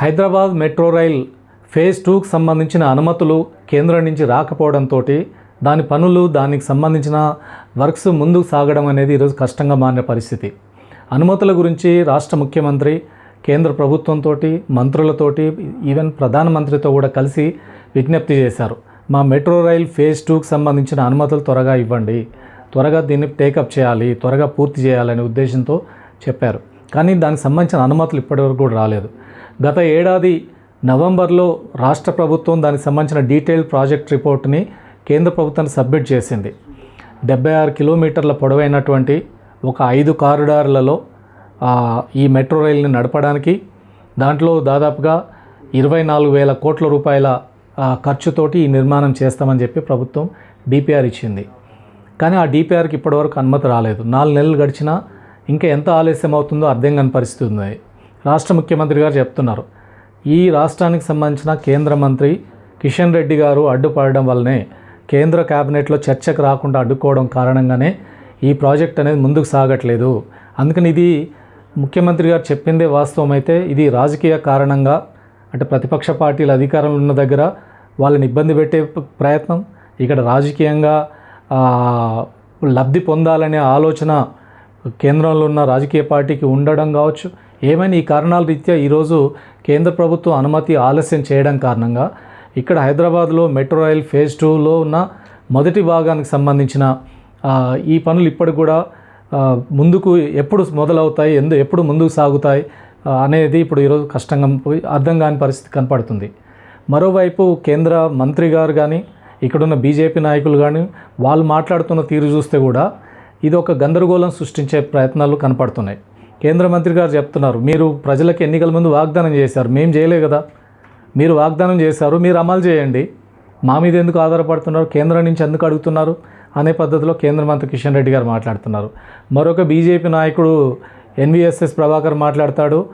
Hyderabad metro rail phase టూకు సంబంధించిన అనుమతులు కేంద్రం నుంచి రాకపోవడంతో దాని పనులు దానికి సంబంధించిన వర్క్స్ ముందుకు సాగడం అనేది ఈరోజు కష్టంగా మారిన పరిస్థితి. అనుమతుల గురించి రాష్ట్ర ముఖ్యమంత్రి కేంద్ర ప్రభుత్వంతో మంత్రులతోటి ఈవెన్ ప్రధానమంత్రితో కూడా కలిసి విజ్ఞప్తి చేశారు. మా మెట్రో రైల్ ఫేజ్ టూకి సంబంధించిన అనుమతులు త్వరగా ఇవ్వండి. త్వరగా దీన్ని టేకప్ చేయాలి త్వరగా పూర్తి చేయాలనే ఉద్దేశంతో చెప్పారు. కానీ దానికి సంబంధించిన అనుమతులు ఇప్పటివరకు కూడా రాలేదు. గత ఏడాది నవంబర్లో రాష్ట్ర ప్రభుత్వం దానికి సంబంధించిన డీటెయిల్ ప్రాజెక్ట్ రిపోర్ట్ని కేంద్ర ప్రభుత్వానికి సబ్మిట్ చేసింది. డెబ్బై ఆరు కిలోమీటర్ల పొడవైనటువంటి ఒక ఐదు కారిడార్లలో ఈ మెట్రో రైల్ని నడపడానికి దాంట్లో దాదాపుగా ఇరవై నాలుగు వేల కోట్ల రూపాయల ఖర్చుతోటి ఈ నిర్మాణం చేస్తామని చెప్పి ప్రభుత్వం డిపిఆర్ ఇచ్చింది. కానీ ఆ డిపిఆర్కి ఇప్పటివరకు అనుమతి రాలేదు. నాలుగు నెలలు గడిచినా ఇంకా ఎంత ఆలస్యం అవుతుందో అర్థం కాని పరిస్థితి ఉంది. రాష్ట్ర ముఖ్యమంత్రి గారు చెప్తున్నారు. ఈ రాష్ట్రానికి సంబంధించిన కేంద్ర మంత్రి కిషన్ రెడ్డి గారు అడ్డుపడడం వల్లనే కేంద్ర కేబినెట్లో చర్చకు రాకుండా అడ్డుకోవడం కారణంగానే ఈ ప్రాజెక్ట్ అనేది ముందుకు సాగట్లేదు. అందుకని ఇది ముఖ్యమంత్రి గారు చెప్పిందే వాస్తవం అయితే ఇది రాజకీయ కారణంగా అంటే ప్రతిపక్ష పార్టీలు అధికారంలో ఉన్న దగ్గర వాళ్ళని ఇబ్బంది పెట్టే ప్రయత్నం ఇక్కడ రాజకీయంగా లబ్ధి పొందాలనే ఆలోచన కేంద్రంలో ఉన్న రాజకీయ పార్టీకి ఉండడం కావచ్చు ఏమైనా ఈ కారణాల రీత్యా ఈరోజు కేంద్ర ప్రభుత్వం అనుమతి ఆలస్యం చేయడం కారణంగా ఇక్కడ హైదరాబాద్లో మెట్రో రైల్ ఫేజ్ టూలో ఉన్న మొదటి భాగానికి సంబంధించిన ఈ పనులు ఇప్పటికి కూడా ముందుకు ఎప్పుడు మొదలవుతాయి ఎందు ఎప్పుడు ముందుకు సాగుతాయి అనేది ఇప్పుడు ఈరోజు కష్టంగా పోయి అర్థం కాని పరిస్థితి కనపడుతుంది. మరోవైపు కేంద్ర మంత్రి గారు కానీ ఇక్కడున్న బీజేపీ నాయకులు కానీ వాళ్ళు మాట్లాడుతున్న తీరు చూస్తే కూడా ఇది ఒక గందరగోళం సృష్టించే ప్రయత్నాలు కనపడుతున్నాయి. కేంద్ర మంత్రి గారు చెప్తున్నారు మీరు ప్రజలకు ఎన్నికల ముందు వాగ్దానం చేశారు మేము చేయలే కదా. మీరు వాగ్దానం చేశారు మీరు అమలు చేయండి. మా మీద ఎందుకు ఆధారపడుతున్నారు కేంద్రం నుంచి ఎందుకు అడుగుతున్నారు అనే పద్ధతిలో కేంద్ర మంత్రి కిషన్ రెడ్డి గారు మాట్లాడుతున్నారు. మరొక బీజేపీ నాయకుడు ఎన్విఎస్ఎస్ ప్రభాకర్ మాట్లాడతాడు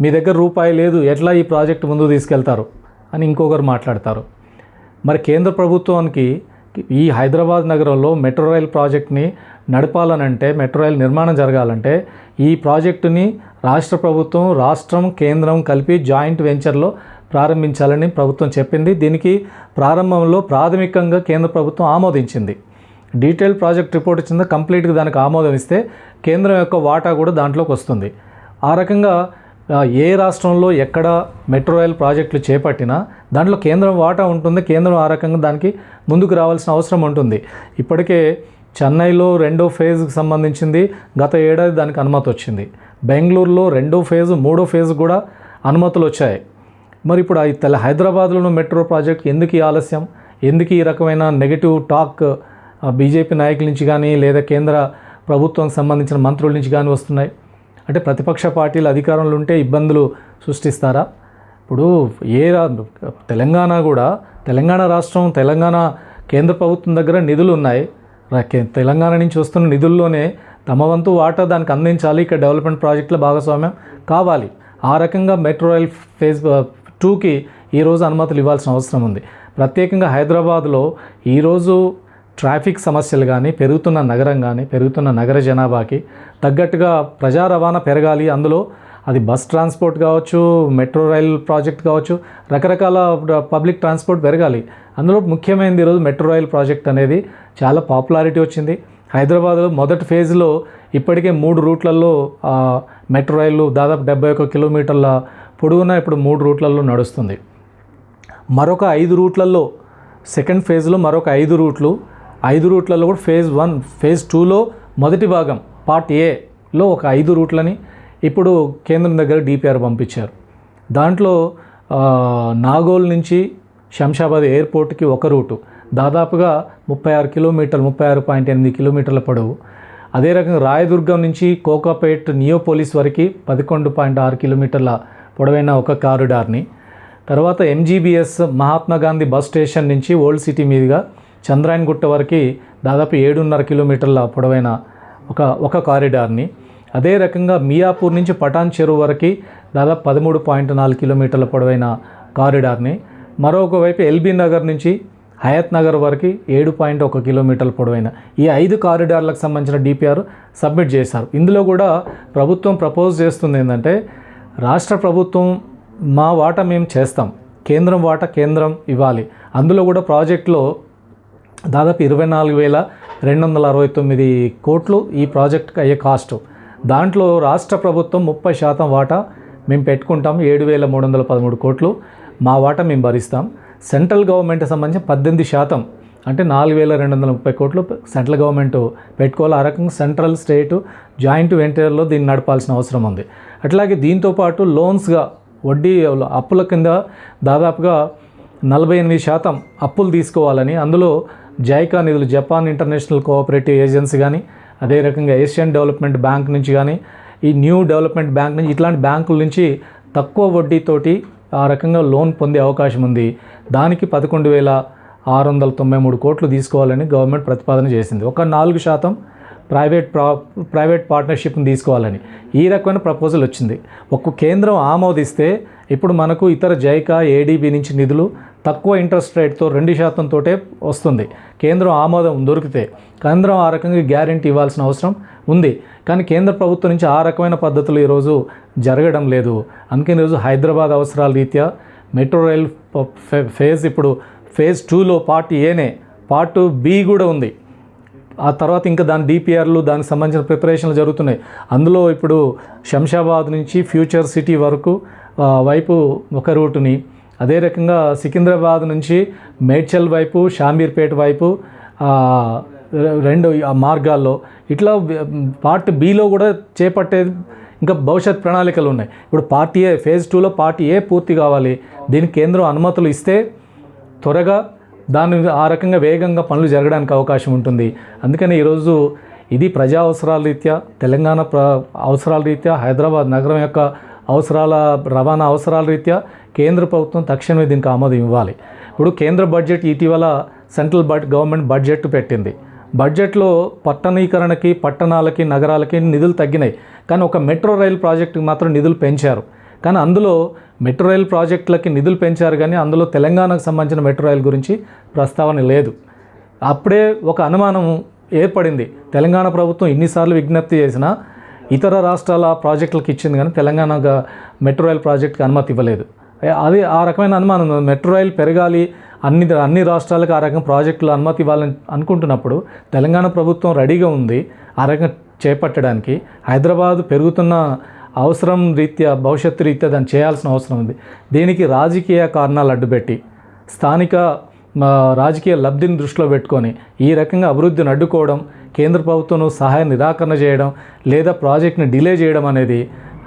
మీ దగ్గర రూపాయి లేదు ఎట్లా ఈ ప్రాజెక్ట్ ముందుకు తీసుకెళ్తారు? అని ఇంకొకరు మాట్లాడతారు. మరి కేంద్ర ప్రభుత్వానికి ఈ హైదరాబాద్ నగరంలో మెట్రో రైల్ ప్రాజెక్ట్ని నడపాలనంటే మెట్రో రైల్ నిర్మాణం జరగాలంటే ఈ ప్రాజెక్టుని రాష్ట్ర ప్రభుత్వం రాష్ట్రం కేంద్రం కలిపి జాయింట్ వెంచర్లో ప్రారంభించాలని ప్రభుత్వం చెప్పింది. దీనికి ప్రారంభంలో ప్రాథమికంగా కేంద్ర ప్రభుత్వం ఆమోదించింది. డీటెయిల్ ప్రాజెక్ట్ రిపోర్ట్ ఇచ్చింది కంప్లీట్గా దానికి ఆమోదం ఇస్తే కేంద్రం యొక్క వాటా కూడా దాంట్లోకి వస్తుంది. ఆ రకంగా ఏ రాష్ట్రంలో ఎక్కడ మెట్రో రైల్ ప్రాజెక్టులు చేపట్టినా దాంట్లో కేంద్రం వాటా ఉంటుంది కేంద్రం ఆ రకంగా దానికి ముందుకు రావాల్సిన అవసరం ఉంటుంది. ఇప్పటికే చెన్నైలో రెండో ఫేజ్కి సంబంధించింది గత ఏడాది దానికి అనుమతి వచ్చింది. బెంగళూరులో రెండో ఫేజ్ మూడో ఫేజ్ కూడా అనుమతులు వచ్చాయి. మరి ఇప్పుడు ఈ తెల హైదరాబాద్లోని మెట్రో ప్రాజెక్ట్ ఎందుకు ఈ ఆలస్యం? ఎందుకు ఈ రకమైన నెగిటివ్ టాక్ బీజేపీ నాయకుల నుంచి కానీ లేదా కేంద్ర ప్రభుత్వానికి సంబంధించిన మంత్రుల నుంచి కానీ వస్తున్నాయి? అంటే ప్రతిపక్ష పార్టీలు అధికారంలో ఉంటే ఇబ్బందులు సృష్టిస్తారా? ఇప్పుడు ఏ రా తెలంగాణ కూడా తెలంగాణ రాష్ట్రం తెలంగాణ కేంద్ర ప్రభుత్వం దగ్గర నిధులు ఉన్నాయి. తెలంగాణ నుంచి వస్తున్న నిధుల్లోనే తమ వంతు వాటా దానికి అందించాలి. ఇక్కడ డెవలప్మెంట్ ప్రాజెక్టుల భాగస్వామ్యం కావాలి. ఆ రకంగా మెట్రో రైల్ ఫేజ్ టూకి ఈరోజు అనుమతులు ఇవ్వాల్సిన అవసరం ఉంది. ప్రత్యేకంగా హైదరాబాద్లో ఈరోజు ట్రాఫిక్ సమస్యలు కానీ పెరుగుతున్న నగరం కానీ పెరుగుతున్న నగర జనాభాకి తగ్గట్టుగా ప్రజా రవాణా పెరగాలి. అందులో అది బస్ ట్రాన్స్పోర్ట్ కావచ్చు మెట్రో రైల్ ప్రాజెక్ట్ కావచ్చు రకరకాల పబ్లిక్ ట్రాన్స్పోర్ట్ పెరగాలి. అందులో ముఖ్యమైనది ఈరోజు మెట్రో రైల్ ప్రాజెక్ట్ అనేది చాలా పాపులారిటీ వచ్చింది. హైదరాబాద్లో మొదటి ఫేజ్లో ఇప్పటికే మూడు రూట్లలో మెట్రో రైలు దాదాపు డెబ్బై ఒక కిలోమీటర్ల పొడవున ఇప్పుడు మూడు రూట్లలో నడుస్తుంది. మరొక ఐదు రూట్లలో సెకండ్ ఫేజ్లో మరొక ఐదు రూట్లు ఐదు రూట్లలో కూడా ఫేజ్ వన్ ఫేజ్ టూలో మొదటి భాగం పార్ట్ ఏలో ఒక ఐదు రూట్లని ఇప్పుడు కేంద్రం దగ్గర డిపిఆర్ పంపించారు. దాంట్లో నాగోల్ నుంచి శంషాబాద్ ఎయిర్పోర్ట్కి ఒక రూటు. దాదాపుగా ముప్పై ఆరు కిలోమీటర్లు ముప్పై ఆరు పాయింట్ ఎనిమిది కిలోమీటర్ల పొడవు. అదే రకంగా రాయదుర్గం నుంచి కోకాపేట్ నియోపోలిస్ వరకు పదకొండు పాయింట్ ఆరు కిలోమీటర్ల పొడవైన ఒక కారిడార్ని. తర్వాత MGBS Mahatma Gandhi bus station నుంచి ఓల్డ్ సిటీ మీదుగా చంద్రాయన్ గుట్ట వరకు దాదాపు ఏడున్నర కిలోమీటర్ల పొడవైన ఒక ఒక కారిడార్ని. అదే రకంగా మియాపూర్ నుంచి పటాన్ చెరువు వరకు దాదాపు పదమూడు పాయింట్ నాలుగు కిలోమీటర్ల పొడవైన కారిడార్ని. మరొక వైపు ఎల్బీ నగర్ నుంచి హయత్ నగర్ వరకు ఏడు పాయింట్ ఒక కిలోమీటర్ల పొడవైన ఈ ఐదు కారిడార్లకు సంబంధించిన డిపిఆర్ సబ్మిట్ చేశారు. ఇందులో కూడా ప్రభుత్వం ప్రపోజ్ చేస్తుంది ఏంటంటే రాష్ట్ర ప్రభుత్వం మా వాటా మేము చేస్తాం. కేంద్రం వాటా కేంద్రం ఇవ్వాలి. అందులో కూడా ప్రాజెక్టులో దాదాపు ఇరవై నాలుగు వేల రెండు వందల అరవై తొమ్మిది కోట్లు ఈ ప్రాజెక్ట్కి అయ్యే కాస్ట్. దాంట్లో రాష్ట్ర ప్రభుత్వం ముప్పై శాతం వాటా మేము పెట్టుకుంటాం ఏడు వేల మూడు వందల పదమూడు కోట్లు. మా వాటా మేము భరిస్తాం. సెంట్రల్ గవర్నమెంట్ సంబంధించి పద్దెనిమిది శాతం అంటే నాలుగు వేల రెండు వందల ముప్పై కోట్లు సెంట్రల్ గవర్నమెంట్ పెట్టుకోవాలి. ఆ రకంగా సెంట్రల్ స్టేట్ జాయింట్ వెంటర్లో దీన్ని నడపాల్సిన అవసరం ఉంది. అట్లాగే దీంతోపాటు లోన్స్గా వడ్డీ అప్పుల కింద దాదాపుగా నలభై ఎనిమిది శాతం అప్పులు తీసుకోవాలని అందులో జైకా నిధులు జపాన్ ఇంటర్నేషనల్ కోఆపరేటివ్ ఏజెన్సీ కానీ అదే రకంగా ఏషియన్ డెవలప్మెంట్ బ్యాంక్ నుంచి కానీ ఈ న్యూ డెవలప్మెంట్ బ్యాంక్ నుంచి ఇట్లాంటి బ్యాంకుల నుంచి తక్కువ వడ్డీతోటి ఆ రకంగా లోన్ పొందే అవకాశం ఉంది. దానికి పదకొండు వేల ఆరు వందల తొంభై మూడు కోట్లు తీసుకోవాలని గవర్నమెంట్ ప్రతిపాదన చేసింది. ఒక నాలుగు శాతం ప్రైవేట్ ప్రా ప్రైవేట్ పార్ట్నర్షిప్ని తీసుకోవాలని ఈ రకమైన ప్రపోజల్ వచ్చింది. ఒక్క కేంద్రం ఆమోదిస్తే ఇప్పుడు మనకు ఇతర జైకా ఏడీబీ నుంచి నిధులు తక్కువ ఇంట్రెస్ట్ రేట్తో రెండు శాతంతో వస్తుంది. కేంద్రం ఆమోదం దొరికితే కేంద్రం ఆ రకంగా గ్యారెంటీ ఇవ్వాల్సిన అవసరం ఉంది. కానీ కేంద్ర ప్రభుత్వం నుంచి ఆ రకమైన పద్ధతులు ఈరోజు జరగడం లేదు. అందుకని ఈరోజు హైదరాబాద్ అవసరాల రీత్యా మెట్రో రైల్ ఫేజ్ ఇప్పుడు ఫేజ్ టూలో పార్ట్ ఏనే పార్ట్ బి కూడా ఉంది. ఆ తర్వాత ఇంకా దాని డిపిఆర్లు దానికి సంబంధించిన ప్రిపరేషన్లు జరుగుతున్నాయి. అందులో ఇప్పుడు శంషాబాద్ నుంచి ఫ్యూచర్ సిటీ వరకు వైపు ఒక రూటుని అదే రకంగా సికింద్రాబాద్ నుంచి మేడ్చల్ వైపు షామీర్పేట వైపు రెండు మార్గాల్లో. ఇట్లా పార్ట్ బిలో కూడా చేపట్టే ఇంకా భవిష్యత్ ప్రణాళికలు ఉన్నాయి. ఇప్పుడు పార్టీ ఏ ఫేజ్ టూలో పార్టీ ఏ పూర్తి కావాలి. దీనికి కేంద్రం అనుమతులు ఇస్తే త్వరగా దాని ఆ రకంగా వేగంగా పనులు జరగడానికి అవకాశం ఉంటుంది. అందుకని ఈరోజు ఇది ప్రజా అవసరాల రీత్యా తెలంగాణ ప్ర అవసరాల రీత్యా హైదరాబాద్ నగరం యొక్క అవసరాల రవాణా అవసరాల రీత్యా కేంద్ర ప్రభుత్వం తక్షణమే దీనికి ఆమోదం ఇవ్వాలి. ఇప్పుడు కేంద్ర బడ్జెట్ ఇటీవల సెంట్రల్ బడ్ గవర్నమెంట్ బడ్జెట్ పెట్టింది. బడ్జెట్లో పట్టణీకరణకి పట్టణాలకి నగరాలకి నిధులు తగ్గినాయి. కానీ ఒక మెట్రో రైల్ ప్రాజెక్టుకి మాత్రం నిధులు పెంచారు. కానీ అందులో మెట్రో రైల్ ప్రాజెక్టులకి నిధులు పెంచారు కానీ అందులో తెలంగాణకు సంబంధించిన మెట్రో రైల్ గురించి ప్రస్తావన లేదు. అప్పుడే ఒక అనుమానం ఏర్పడింది. తెలంగాణ ప్రభుత్వం ఇన్నిసార్లు విజ్ఞప్తి చేసినా ఇతర రాష్ట్రాల ప్రాజెక్టులకు ఇచ్చింది కానీ తెలంగాణ మెట్రో రైల్ ప్రాజెక్టుకి అనుమతి ఇవ్వలేదు. అది ఆ రకమైన అనుమానం ఉంది. మెట్రో రైల్ పెరగాలి అన్ని అన్ని రాష్ట్రాలకు ఆ రకం ప్రాజెక్టులు అనుమతి ఇవ్వాలని అనుకుంటున్నప్పుడు తెలంగాణ ప్రభుత్వం రెడీగా ఉంది ఆ రకంగా చేపట్టడానికి. హైదరాబాద్ పెరుగుతున్న అవసరం రీత్యా భవిష్యత్తు రీత్యా దాన్ని చేయాల్సిన అవసరం ఉంది. దీనికి రాజకీయ కారణాలు అడ్డుపెట్టి స్థానిక రాజకీయ లబ్ధిని దృష్టిలో పెట్టుకొని ఈ రకంగా అభివృద్ధిని అడ్డుకోవడం కేంద్ర ప్రభుత్వం సహాయ నిరాకరణ చేయడం లేదా ప్రాజెక్ట్ని డిలే చేయడం అనేది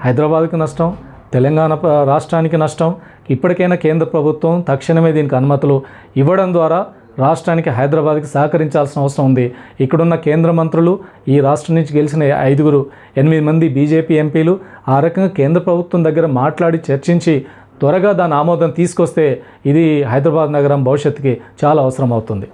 హైదరాబాద్కి నష్టం తెలంగాణ రాష్ట్రానికి నష్టం. ఇప్పటికైనా కేంద్ర ప్రభుత్వం తక్షణమే దీనికి అనుమతులు ఇవ్వడం ద్వారా రాష్ట్రానికి హైదరాబాద్కి సహకరించాల్సిన అవసరం ఉంది. ఇక్కడున్న కేంద్ర మంత్రులు ఈ రాష్ట్రం నుంచి గెలిచిన ఐదుగురు ఎనిమిది మంది బీజేపీ ఎంపీలు ఆ రకంగా కేంద్ర ప్రభుత్వం దగ్గర మాట్లాడి చర్చించి త్వరగా దాని ఆమోదం తీసుకొస్తే ఇది హైదరాబాద్ నగరం భవిష్యత్తుకి చాలా అవసరం అవుతుంది